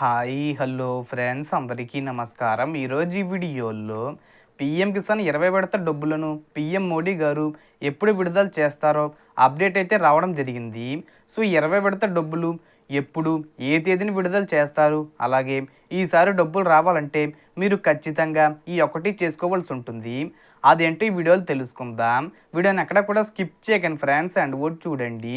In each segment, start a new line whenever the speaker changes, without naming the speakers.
Hi hello friends అందరికీ నమస్కారం. ఈరోజు ఈ వీడియోలో పిఎం కిసాన్ ఇరవై విడత డబ్బులను పిఎం మోడీ గారు ఎప్పుడు విడుదల చేస్తారో అప్డేట్ అయితే రావడం జరిగింది. సో ఇరవై విడత డబ్బులు ఎప్పుడు ఏ తేదీని విడుదల చేస్తారు? అలాగే ఈసారి డబ్బులు రావాలంటే మీరు ఖచ్చితంగా ఈ ఒకటి చేసుకోవాల్సి ఉంటుంది. అదేంటో ఈ వీడియోలు తెలుసుకుందాం. వీడియోని ఎక్కడ కూడా స్కిప్ చేయకండి ఫ్రెండ్స్ అండ్ కూడా చూడండి.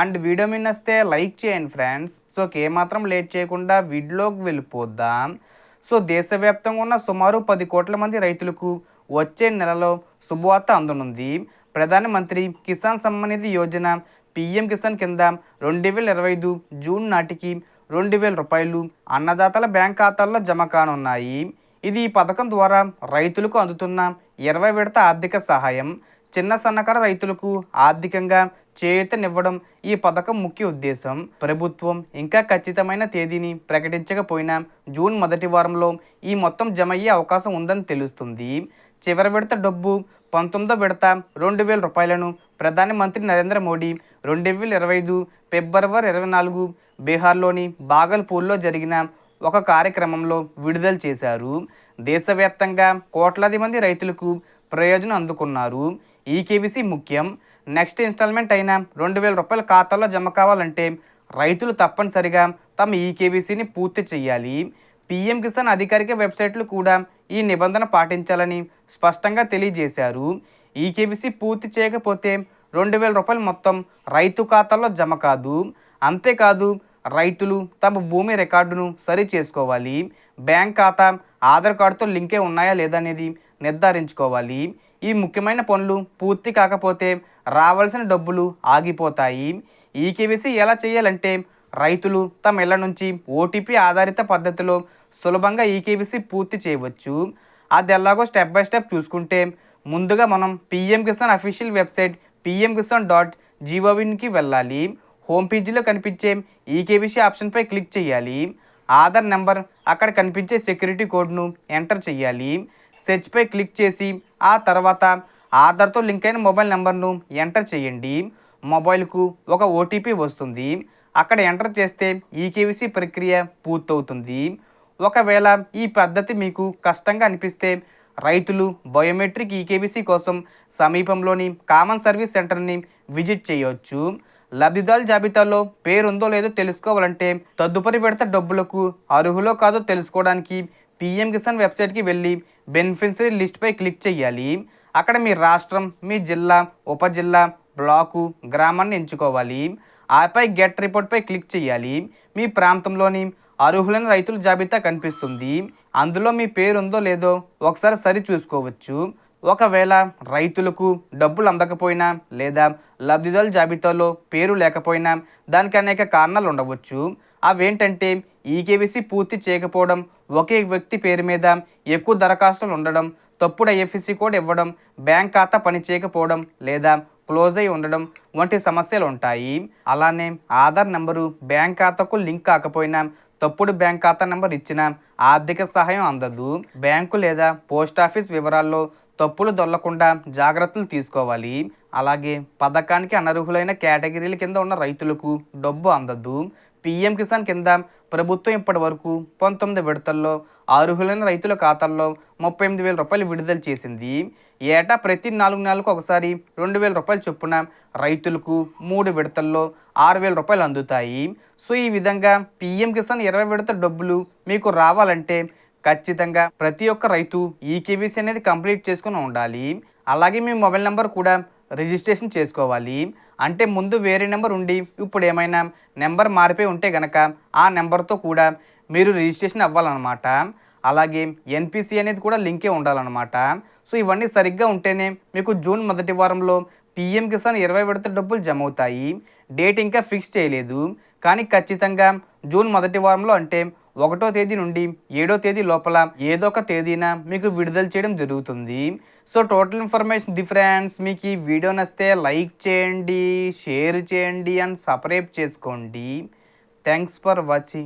అండ్ వీడియో మీద వస్తే లైక్ చేయండి ఫ్రెండ్స్. సో ఏమాత్రం లేట్ చేయకుండా వీడియోకి వెళ్ళిపోద్దాం సో దేశవ్యాప్తంగా ఉన్న సుమారు పది కోట్ల మంది రైతులకు వచ్చే నెలలో శుభవార్త అందనుంది. ప్రధానమంత్రి కిసాన్ సమ్మాన్ నిధి యోజన పిఎం కిసాన్ కింద రెండు వేల ఇరవై ఐదు జూన్ నాటికి రెండు వేల రూపాయలు అన్నదాతల బ్యాంక్ ఖాతాల్లో జమ కానున్నాయి. ఇది ఈ పథకం ద్వారా రైతులకు అందుతున్న ఇరవై విడత ఆర్థిక సహాయం. చిన్న సన్నకారు రైతులకు ఆర్థికంగా చేయూతనివ్వడం ఈ పథకం ముఖ్య ఉద్దేశం. ప్రభుత్వం ఇంకా ఖచ్చితమైన తేదీని ప్రకటించకపోయినా జూన్ మొదటి వారంలో ఈ మొత్తం జమ అయ్యే అవకాశం ఉందని తెలుస్తుంది. చివరి విడత డబ్బు పంతొమ్మిదో విడత రెండు వేల రూపాయలను ప్రధానమంత్రి నరేంద్ర మోడీ రెండు వేల ఇరవై ఐదు ఫిబ్రవరి ఇరవై నాలుగు బీహార్లోని బాగల్పూర్లో జరిగిన ఒక కార్యక్రమంలో విడుదల చేశారు. దేశవ్యాప్తంగా కోట్లాది మంది రైతులకు ప్రయోజనం అందుకున్నారు. ఈ కేవీసీ ముఖ్యం. నెక్స్ట్ ఇన్స్టాల్మెంట్ అయిన రెండు వేల రూపాయల ఖాతాలో జమ కావాలంటే రైతులు తప్పనిసరిగా తమ ఈ పూర్తి చేయాలి. పీఎం కిసాన్ అధికారిక వెబ్సైట్లు కూడా ఈ నిబంధన పాటించాలని స్పష్టంగా తెలియజేశారు. ఈ కేవీసీ పూర్తి చేయకపోతే రెండు వేల రూపాయలు మొత్తం రైతు ఖాతాలో జమ కాదు. అంతేకాదు రైతులు తమ భూమి రికార్డును సరి చేసుకోవాలి. బ్యాంక్ ఖాతా ఆధార్ కార్డుతో లింకే ఉన్నాయా లేదా అనేది నిర్ధారించుకోవాలి. ఈ ముఖ్యమైన పనులు పూర్తి కాకపోతే రావాల్సిన డబ్బులు ఆగిపోతాయి. ఈ కేవీసీ ఎలా చేయాలంటే రైతులు తమ ఇళ్ళ నుంచి ఓటీపీ ఆధారిత పద్ధతిలో సులభంగా ఈ కేవీసీ పూర్తి చేయవచ్చు. అది ఎలాగో స్టెప్ బై స్టెప్ చూసుకుంటే ముందుగా మనం PM Kisan official website PM Kisan dot జీఓవిన్కి వెళ్ళాలి. హోమ్ పేజీలో కనిపించే ఈకేబీసీ ఆప్షన్పై క్లిక్ చేయాలి. ఆధార్ నెంబర్ అక్కడ కనిపించే సెక్యూరిటీ కోడ్ను ఎంటర్ చేయాలి. సెర్చ్పై క్లిక్ చేసి ఆ తర్వాత ఆధార్తో లింక్ అయిన మొబైల్ నెంబర్ను ఎంటర్ చేయండి. మొబైల్కు ఒక ఓటీపీ వస్తుంది. అక్కడ ఎంటర్ చేస్తే ఈకేవీసీ ప్రక్రియ పూర్తవుతుంది. ఒకవేళ ఈ పద్ధతి మీకు కష్టంగా అనిపిస్తే రైతులు బయోమెట్రిక్ ఈకేబీసీ కోసం సమీపంలోని కామన్ సర్వీస్ సెంటర్ని విజిట్ చేయవచ్చు లబ్ధిదారుల జాబితాలో పేరుందో లేదో తెలుసుకోవాలంటే తదుపరి విడత డబ్బులకు అర్హులో కాదో తెలుసుకోవడానికి పిఎం కిసాన్ వెబ్సైట్కి వెళ్ళి బెనిఫిషరీ లిస్ట్పై క్లిక్ చేయాలి అక్కడ మీ రాష్ట్రం మీ జిల్లా ఉపజిల్లా బ్లాకు గ్రామాన్ని ఎంచుకోవాలి. ఆపై గెట్ రిపోర్ట్పై క్లిక్ చేయాలి మీ ప్రాంతంలోని అర్హులైన రైతుల జాబితా కనిపిస్తుంది. అందులో మీ పేరు ఉందో లేదో ఒకసారి సరి చూసుకోవచ్చు. ఒకవేళ రైతులకు డబ్బులు అందకపోయినా లేదా లబ్ధిదారుల జాబితాలో పేరు లేకపోయినా దానికి అనేక కారణాలు ఉండవచ్చు. అవేంటంటే ఈకేవీసీ పూర్తి చేయకపోవడం ఒకే వ్యక్తి పేరు మీద ఎక్కువ దరఖాస్తులు ఉండడం తప్పుడు ఐఎఫ్ఎస్సి కోడ్ ఇవ్వడం బ్యాంక్ ఖాతా పని చేయకపోవడం లేదా క్లోజ్ అయి ఉండడం వంటి సమస్యలు ఉంటాయి. అలానే ఆధార్ నెంబరు బ్యాంక్ ఖాతాకు లింక్ కాకపోయినా తప్పుడు బ్యాంక్ ఖాతా నెంబర్ ఇచ్చిన ఆర్థిక సహాయం అందదు. బ్యాంకు లేదా పోస్ట్ ఆఫీస్ వివరాల్లో తప్పులు దొల్లకుండా జాగ్రత్తలు తీసుకోవాలి. అలాగే పథకానికి అనర్హులైన కేటగిరీల కింద ఉన్న రైతులకు డబ్బు అందదు. పిఎం కిసాన్ కింద ప్రభుత్వం ఇప్పటి వరకు పంతొమ్మిది విడతల్లో అర్హులైన రైతుల ఖాతాల్లో ముప్పై ఎనిమిది వేల రూపాయలు విడుదల చేసింది. ఏటా ప్రతి నాలుగు నెలలకు ఒకసారి రెండు వేల రూపాయలు చొప్పున రైతులకు మూడు విడతల్లో ఆరు వేల రూపాయలు అందుతాయి. సో ఈ విధంగా పిఎం కిసాన్ ఇరవై విడత డబ్బులు మీకు రావాలంటే ఖచ్చితంగా ప్రతి ఒక్క రైతు ఈ కేవీసీ అనేది కంప్లీట్ చేసుకుని ఉండాలి. అలాగే మీ మొబైల్ నెంబర్ కూడా రిజిస్ట్రేషన్ చేసుకోవాలి. అంటే ముందు వేరే నెంబర్ ఉండి ఇప్పుడు ఏమైనా నెంబర్ మారిపోయి ఉంటే గనక ఆ నెంబర్తో కూడా మీరు రిజిస్ట్రేషన్ అవ్వాలన్నమాట. అలాగే ఎన్పిసి అనేది కూడా లింకే ఉండాలన్నమాట. సో ఇవన్నీ సరిగ్గా ఉంటేనే మీకు జూన్ మొదటి వారంలో పిఎం కిసాన్ ఇరవై విడత డబ్బులు జమ అవుతాయి డేట్ ఇంకా ఫిక్స్ చేయలేదు. కానీ ఖచ్చితంగా జూన్ మొదటి వారంలో అంటే ఒకటో తేదీ నుండి ఏడో తేదీ లోపల ఏదో ఒక తేదీన మీకు విడుదల చేయడం జరుగుతుంది. సో టోటల్ ఇన్ఫర్మేషన్ డిఫరెన్స్ మీకు ఈ వీడియో నచ్చితే లైక్ చేయండి షేర్ చేయండి అండ్ సబ్స్క్రైబ్ చేసుకోండి. Thanks for watching